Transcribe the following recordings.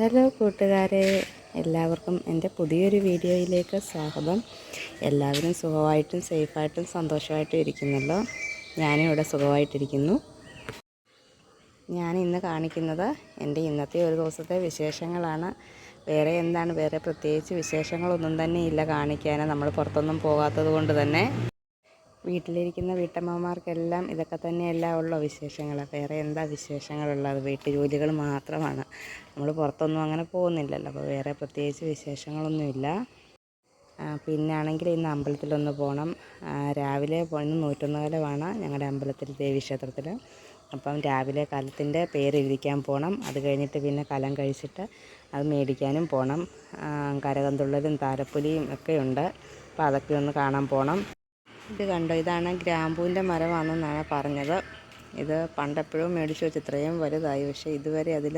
Hello കൂട്ടുകാരെ എല്ലാവർക്കും എന്റെ പുതിയൊരു വീഡിയോയിലേക്ക് സ്വാഗതം. എല്ലാവരും സുഖമായിട്ടും സേഫായിട്ടും സന്തോഷമായിട്ടും ഇരിക്കുന്നല്ലോ. ഞാനും ഇവിടെ സുഖമായിട്ടിരിക്കുന്നു. ഞാൻ ഇന്ന് കാണിക്കുന്നത് എന്റെ ഇന്നത്തെ ഒരു ദിവസത്തെ വിശേഷങ്ങളാണ്. വേറെ എന്താണ് വേറെ പ്രത്യേകിച്ച് വിശേഷങ്ങളൊന്നും തന്നെ ഇല്ല കാണിക്കാൻ. നമ്മൾ പുറത്തൊന്നും പോകാത്തത് കൊണ്ട് തന്നെ. വീട്ടിലിരിക്കുന്ന വീട്ടമ്മമാർക്കെല്ലാം ഇതൊക്കെ തന്നെയല്ല ഉള്ള വിശേഷങ്ങൾ. വേറെ എന്താ വിശേഷങ്ങളുള്ളത്? വീട്ടു ജോലികൾ മാത്രമാണ്. നമ്മൾ പുറത്തൊന്നും അങ്ങനെ പോകുന്നില്ലല്ലോ. അപ്പോൾ വേറെ പ്രത്യേകിച്ച് വിശേഷങ്ങളൊന്നുമില്ല. പിന്നാണെങ്കിൽ ഇന്ന് അമ്പലത്തിലൊന്ന് പോകണം രാവിലെ ഇന്ന് നൂറ്റൊന്ന് കാലമാണ് ഞങ്ങളുടെ അമ്പലത്തിൽ ദേവീക്ഷേത്രത്തിൽ അപ്പം രാവിലെ കലത്തിന്റെ പേര് എഴുതിക്കാൻ പോകണം അത് കഴിഞ്ഞിട്ട് പിന്നെ കലം കഴിച്ചിട്ട് അത് മേടിക്കാനും പോകണം കരകന്തുള്ളലും താരപ്പൊലിയും ഒക്കെ ഉണ്ട്. അപ്പോൾ അതൊക്കെ ഒന്ന് കാണാൻ പോകണം ഇത് കണ്ടോ? ഇതാണ് ഗ്രാമ്പൂവിന്റെ മരമാണെന്നാണ് പറഞ്ഞത്. ഇത് പണ്ടെപ്പോഴും മേടിച്ച് വെച്ച് ഇത്രയും വലുതായി. പക്ഷേ ഇതുവരെ അതിൽ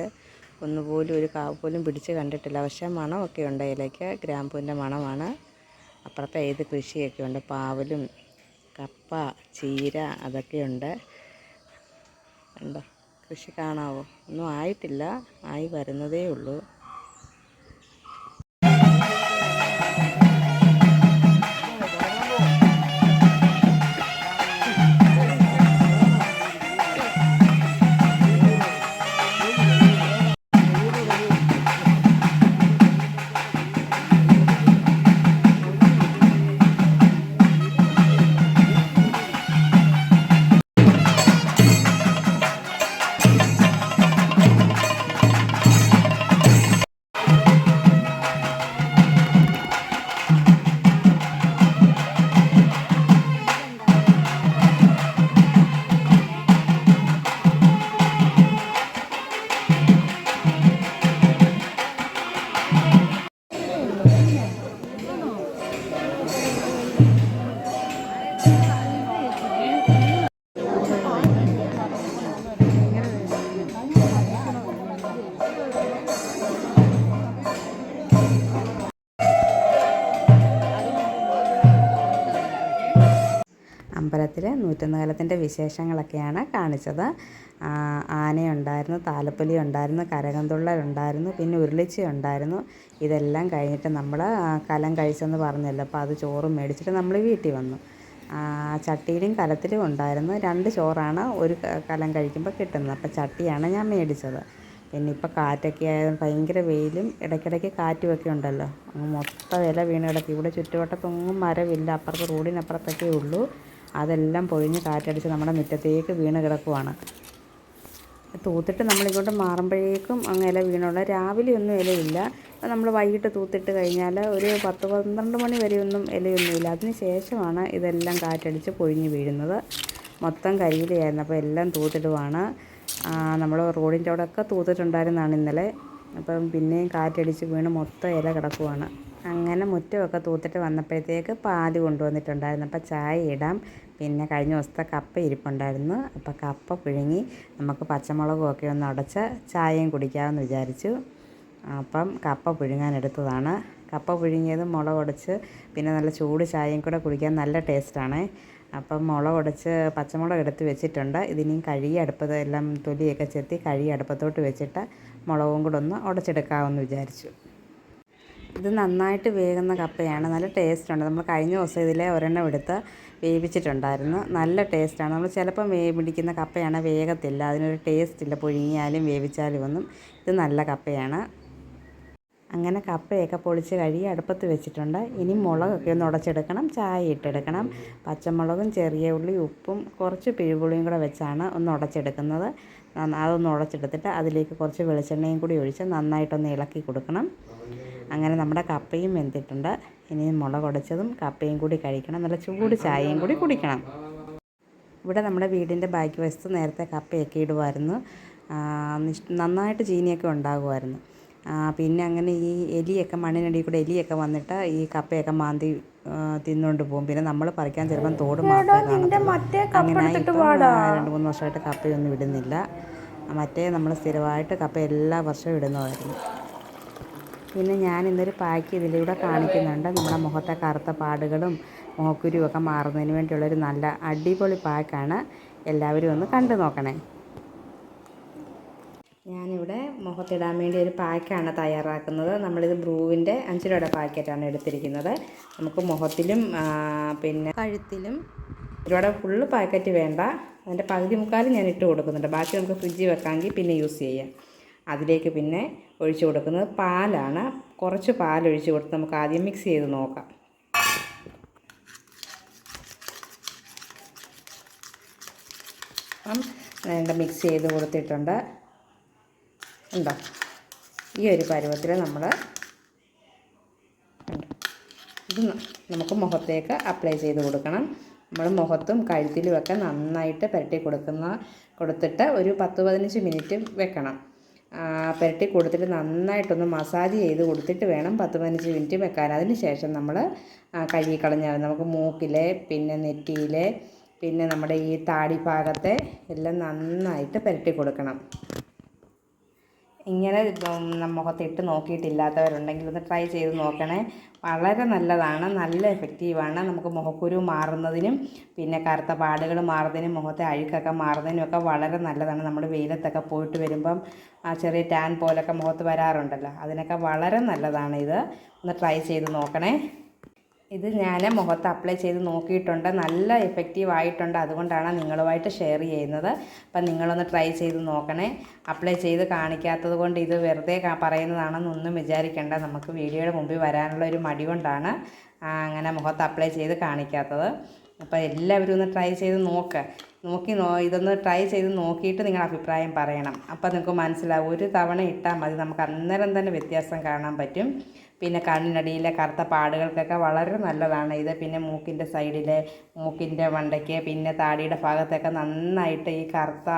ഒന്നുപോലും ഒരു കാവ് പോലും പിടിച്ച് കണ്ടിട്ടില്ല. പക്ഷേ മണമൊക്കെ ഉണ്ട് അതിലേക്ക്. ഗ്രാമ്പൂവിന്റെ മണമാണ്. അപ്പുറത്തെ ഏത് കൃഷിയൊക്കെ ഉണ്ട്? പാവലും കപ്പ ചീര അതൊക്കെയുണ്ട് കണ്ടോ? കൃഷി കാണാവോ? ഒന്നും ആയിട്ടില്ല. ആയി വരുന്നതേ ഉള്ളൂ. അമ്പലത്തിൽ നൂറ്റൊന്നുകാലത്തിന്റെ വിശേഷങ്ങളൊക്കെയാണ് കാണിച്ചത്. ആനയുണ്ടായിരുന്നു താലപ്പൊലി ഉണ്ടായിരുന്നു കരകന്തുള്ളലുണ്ടായിരുന്നു പിന്നെ ഉരുളിച്ച ഉണ്ടായിരുന്നു. ഇതെല്ലാം കഴിഞ്ഞിട്ട് നമ്മൾ കലം കഴിച്ചെന്ന് പറഞ്ഞല്ലോ അപ്പോൾ അത് ചോറും മേടിച്ചിട്ട് നമ്മൾ വീട്ടിൽ വന്നു. ചട്ടിയിലും കലത്തിലും ഉണ്ടായിരുന്നു. രണ്ട് ചോറാണ് ഒരു കലം കഴിക്കുമ്പോൾ കിട്ടുന്നത്. അപ്പോൾ ചട്ടിയാണ് ഞാൻ മേടിച്ചത്. പിന്നെ ഇപ്പോൾ കാറ്റൊക്കെ ആയത് ഭയങ്കര വെയിലും ഇടയ്ക്കിടയ്ക്ക് കാറ്റുമൊക്കെ ഉണ്ടല്ലോ. അങ്ങ് മൊത്തം വില വീണ് കിടക്കും ഇവിടെ ചുറ്റുവട്ടത്തൊന്നും മരമില്ല. അപ്പുറത്ത് റോഡിനപ്പുറത്തൊക്കെ ഉള്ളൂ. അതെല്ലാം പൊഴിഞ്ഞ് കാറ്റടിച്ച് നമ്മുടെ മുറ്റത്തേക്ക് വീണ് കിടക്കുവാണ്. തൂത്തിട്ട് നമ്മളിങ്ങോട്ട് മാറുമ്പോഴേക്കും അങ്ങ് ഇല വീണുള്ള. രാവിലെ ഒന്നും ഇലയില്ല. നമ്മൾ വൈകിട്ട് തൂത്തിട്ട് കഴിഞ്ഞാൽ ഒരു പത്ത് പന്ത്രണ്ട് മണി വരെയൊന്നും ഇലയൊന്നുമില്ല. അതിന് ശേഷമാണ് ഇതെല്ലാം കാറ്റടിച്ച് പൊഴിഞ്ഞ് വീഴുന്നത്. മൊത്തം കരിയിലായിരുന്നു അപ്പോൾ എല്ലാം തൂത്തിടുവാണ്. നമ്മൾ റോഡിന്റെ അവിടെയൊക്കെ തൂത്തിട്ടുണ്ടായിരുന്നതാണ് ഇന്നലെ. അപ്പം പിന്നെയും കാറ്റടിച്ച് വീണ് മൊത്തം ഇല കിടക്കുവാണ്. അങ്ങനെ മുറ്റമൊക്കെ തൂത്തിട്ട് വന്നപ്പോഴത്തേക്ക് പാതി കൊണ്ടുവന്നിട്ടുണ്ടായിരുന്നു. അപ്പോൾ ചായ ഇടാം. പിന്നെ കഴിഞ്ഞ ദിവസത്തെ കപ്പ ഇരിപ്പുണ്ടായിരുന്നു. അപ്പോൾ കപ്പ പിഴുങ്ങി നമുക്ക് പച്ചമുളകും ഒക്കെ ഒന്ന് അടച്ച് ചായയും കുടിക്കാമെന്ന് വിചാരിച്ചു. അപ്പം കപ്പ പുഴുങ്ങാൻ എടുത്തതാണ്. കപ്പ പുഴുങ്ങിയത് മുളക് ഉടച്ച് പിന്നെ നല്ല ചൂട് ചായയും കൂടെ കുടിക്കാൻ നല്ല ടേസ്റ്റാണ്. അപ്പം മുളക് ഉടച്ച് പച്ചമുളക് എടുത്ത് വെച്ചിട്ടുണ്ട്. ഇതിനെയും കഴുകി അടുപ്പത്ത് എല്ലാം തൊലിയൊക്കെ ചെത്തി കഴുകി അടുപ്പത്തോട്ട് വെച്ചിട്ട് മുളകും കൂടെ ഒന്ന് ഉടച്ചെടുക്കാമെന്ന് വിചാരിച്ചു. ഇത് നന്നായിട്ട് വേകുന്ന കപ്പയാണ്. നല്ല ടേസ്റ്റുണ്ട്. നമ്മൾ കഴിഞ്ഞ ദിവസം ഇതിലെ ഒരെണ്ണം എടുത്ത് വേവിച്ചിട്ടുണ്ടായിരുന്നു. നല്ല ടേസ്റ്റാണ്. നമ്മൾ ചിലപ്പം വേ പിടിക്കുന്ന കപ്പയാണ് വേഗത്തില്ല. അതിനൊരു ടേസ്റ്റ് ഇല്ല പുഴുങ്ങിയാലും വേവിച്ചാലും ഒന്നും. ഇത് നല്ല കപ്പയാണ്. അങ്ങനെ കപ്പയൊക്കെ പൊളിച്ച് കഴുകി അടുപ്പത്ത് വെച്ചിട്ടുണ്ട്. ഇനി മുളകൊക്കെ ഒന്ന് ഉടച്ചെടുക്കണം. ചായ ഇട്ടെടുക്കണം. പച്ചമുളകും ചെറിയ ഉള്ളി ഉപ്പും കുറച്ച് പിഴുപുളിയും കൂടെ വെച്ചാണ് ഒന്ന് ഉടച്ചെടുക്കുന്നത്. അതൊന്ന് ഉടച്ചെടുത്തിട്ട് അതിലേക്ക് കുറച്ച് വെളിച്ചെണ്ണയും കൂടി ഒഴിച്ച് നന്നായിട്ടൊന്ന് ഇളക്കി കൊടുക്കണം. അങ്ങനെ നമ്മുടെ കപ്പയും വെന്തിട്ടുണ്ട്. ഇനി മുളക് ഉടച്ചതും കപ്പയും കൂടി കഴിക്കണം. നല്ല ചൂട് ചായയും കൂടി കുടിക്കണം. ഇവിടെ നമ്മുടെ വീടിന്റെ ബാക്കി വശത്ത് നേരത്തെ കപ്പയൊക്കെ ഇടുമായിരുന്നു നന്നായിട്ട് ചീനിയൊക്കെ ഉണ്ടാകുമായിരുന്നു പിന്നെ അങ്ങനെ ഈ എലിയൊക്കെ മണ്ണിനടിയിൽ കൂടെ എലിയൊക്കെ വന്നിട്ട് ഈ കപ്പയൊക്കെ മാന്തി തിന്നുകൊണ്ട് പോകും. പിന്നെ നമ്മൾ പറിക്കാൻ ചിലപ്പം തോട് മാത്രമേ അങ്ങനെ ഇപ്പം രണ്ട് മൂന്ന് വർഷമായിട്ട് കപ്പയൊന്നും ഇടുന്നില്ല. മറ്റേ നമ്മൾ സ്ഥിരമായിട്ട് കപ്പ എല്ലാ വർഷവും ഇടുന്നതായിരുന്നു. പിന്നെ ഞാൻ ഇന്നൊരു പാക്ക് ഇതിലൂടെ കാണിക്കുന്നുണ്ട്. നമ്മുടെ മുഖത്തെ കറുത്ത പാടുകളും മുഖക്കുരുവും ഒക്കെ മാറുന്നതിന് വേണ്ടിയുള്ളൊരു നല്ല അടിപൊളി പാക്കാണ് എല്ലാവരും ഒന്ന് കണ്ടു നോക്കണേ. ഞാനിവിടെ മുഖത്തിടാൻ വേണ്ടി ഒരു പാക്കാണ് തയ്യാറാക്കുന്നത്. നമ്മളിത് ബ്രൂവിന്റെ അഞ്ച് രൂപയുടെ പാക്കറ്റാണ് എടുത്തിരിക്കുന്നത്. നമുക്ക് മുഖത്തിലും പിന്നെ കഴുത്തിലും ഇവിടെ ഫുള്ള് പാക്കറ്റ് വേണ്ട. അതിന്റെ പകുതി മുക്കാലും ഞാൻ ഇട്ട് കൊടുക്കുന്നുണ്ട്. ബാക്കി നമുക്ക് ഫ്രിഡ്ജിൽ വെക്കാമെങ്കിൽ പിന്നെ യൂസ് ചെയ്യാം. അതിലേക്ക് പിന്നെ ഒഴിച്ചു കൊടുക്കുന്നത് പാലാണ്. കുറച്ച് പാൽ ഒഴിച്ച് കൊടുത്ത് നമുക്ക് ആദ്യം മിക്സ് ചെയ്ത് നോക്കാം. അപ്പം വേണ്ട മിക്സ് ചെയ്ത് കൊടുത്തിട്ടുണ്ട്. ഉണ്ടോ? ഈ ഒരു പരുവത്തിൽ നമ്മൾ. ഇത് നമുക്ക് മുഖത്തേക്ക് അപ്ലൈ ചെയ്ത് കൊടുക്കണം. നമ്മൾ മുഖത്തും കഴുത്തിലുമൊക്കെ നന്നായിട്ട് പുരട്ടി കൊടുക്കുന്ന കൊടുത്തിട്ട് ഒരു പത്ത് പതിനഞ്ച് മിനിറ്റ് വെക്കണം. പുരട്ടി കൊടുത്തിട്ട് നന്നായിട്ടൊന്ന് മസാജ് ചെയ്ത് കൊടുത്തിട്ട് വേണം പത്ത് പതിനഞ്ച് മിനിറ്റ് വെക്കാൻ. അതിന് ശേഷം നമ്മൾ കഴുകി കളഞ്ഞാൽ നമുക്ക് മൂക്കിലെ പിന്നെ നെറ്റിയിലെ പിന്നെ നമ്മുടെ ഈ താടി ഭാഗത്തെ എല്ലാം നന്നായിട്ട് പുരട്ടി കൊടുക്കണം. ഇങ്ങനെ മുഖത്തിട്ട് നോക്കിയിട്ടില്ലാത്തവരുണ്ടെങ്കിൽ ഒന്ന് ട്രൈ ചെയ്ത് നോക്കണേ. വളരെ നല്ലതാണ് നല്ല എഫക്റ്റീവാണ് നമുക്ക് മുഖക്കുരു മാറുന്നതിനും പിന്നെ കറുത്ത പാടുകൾ മാറുന്നതിനും മുഖത്തെ അഴുക്കൊക്കെ മാറുന്നതിനും ഒക്കെ വളരെ നല്ലതാണ്. നമ്മൾ വെയിലത്തൊക്കെ പോയിട്ട് വരുമ്പം ആ ചെറിയ ടാൻ പോലൊക്കെ മുഖത്ത് വരാറുണ്ടല്ലോ. അതിനൊക്കെ വളരെ നല്ലതാണ് ഇത്. ഒന്ന് ട്രൈ ചെയ്ത് നോക്കണേ. ഇത് ഞാൻ മുഖത്ത് അപ്ലൈ ചെയ്ത് നോക്കിയിട്ടുണ്ട്. നല്ല എഫക്റ്റീവ് ആയിട്ടുണ്ട്. അതുകൊണ്ടാണ് നിങ്ങളുമായിട്ട് ഷെയർ ചെയ്യുന്നത്. അപ്പം നിങ്ങളൊന്ന് ട്രൈ ചെയ്ത് നോക്കണേ. അപ്ലൈ ചെയ്ത് കാണിക്കാത്തത് കൊണ്ട് ഇത് വെറുതെ പറയുന്നതാണെന്നൊന്നും വിചാരിക്കേണ്ട. നമുക്ക് വീഡിയോയുടെ മുമ്പിൽ വരാനുള്ള ഒരു മടി കൊണ്ടാണ് അങ്ങനെ മുഖത്ത് അപ്ലൈ ചെയ്ത് കാണിക്കാത്തത്. അപ്പോൾ എല്ലാവരും ഒന്ന് ട്രൈ ചെയ്ത് നോക്ക്. നോക്കി നോ ഇതൊന്ന് ട്രൈ ചെയ്ത് നോക്കിയിട്ട് നിങ്ങളുടെ അഭിപ്രായം പറയണം. അപ്പോൾ നിങ്ങൾക്ക് മനസ്സിലാവും. ഒരു തവണ ഇട്ടാൽ മതി. നമുക്ക് അന്നേരം തന്നെ വ്യത്യാസം കാണാൻ പറ്റും. പിന്നെ കണ്ണിനടിയിലെ കറുത്ത പാടുകൾക്കൊക്കെ വളരെ നല്ലതാണ്. ഇത് പിന്നെ മൂക്കിന്റെ സൈഡിലെ മൂക്കിന്റെ മണ്ടയ്ക്ക് പിന്നെ താടിയുടെ ഭാഗത്തൊക്കെ നന്നായിട്ട് ഈ കറുത്ത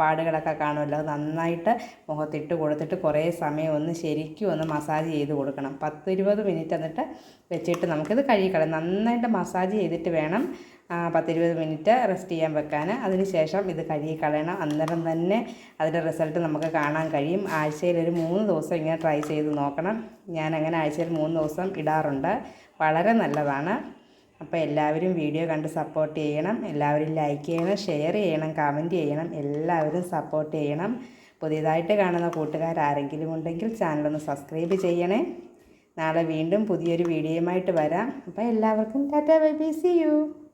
പാടുകളൊക്കെ കാണുമല്ലോ. നന്നായിട്ട് മുഖത്തിട്ട് കൊടുത്തിട്ട് കുറേ സമയം ഒന്ന് ശരിക്കും ഒന്ന് മസാജ് ചെയ്ത് കൊടുക്കണം. പത്ത് ഇരുപത് മിനിറ്റ് എന്നിട്ട് വെച്ചിട്ട് നമുക്കിത് കഴുകിക്കളയാം. നന്നായിട്ട് മസാജ് ചെയ്തിട്ട് വേണം പത്തിരുപത് മിനിറ്റ് റെസ്റ്റ് ചെയ്യാൻ വെക്കാൻ അതിന് ശേഷം ഇത് കഴുകി കളയണം. അന്നേരം തന്നെ അതിന്റെ റിസൾട്ട് നമുക്ക് കാണാൻ കഴിയും. ആഴ്ചയിൽ ഒരു മൂന്ന് ദിവസം ഇങ്ങനെ ട്രൈ ചെയ്ത് നോക്കണം. ഞാൻ അങ്ങനെ ആഴ്ചയിൽ മൂന്ന് ദിവസം ഇടാറുണ്ട്. വളരെ നല്ലതാണ്. അപ്പോൾ എല്ലാവരും വീഡിയോ കണ്ട് സപ്പോർട്ട് ചെയ്യണം. എല്ലാവരും ലൈക്ക് ചെയ്യണം ഷെയർ ചെയ്യണം കമന്റ് ചെയ്യണം. എല്ലാവരും സപ്പോർട്ട് ചെയ്യണം. പുതിയതായിട്ട് കാണുന്ന കൂട്ടുകാർ ആരെങ്കിലും ഉണ്ടെങ്കിൽ ചാനലൊന്ന് സബ്സ്ക്രൈബ് ചെയ്യണേ. നാളെ വീണ്ടും പുതിയൊരു വീഡിയോയുമായിട്ട് വരാം. അപ്പോൾ എല്ലാവർക്കും tata bye bye. See you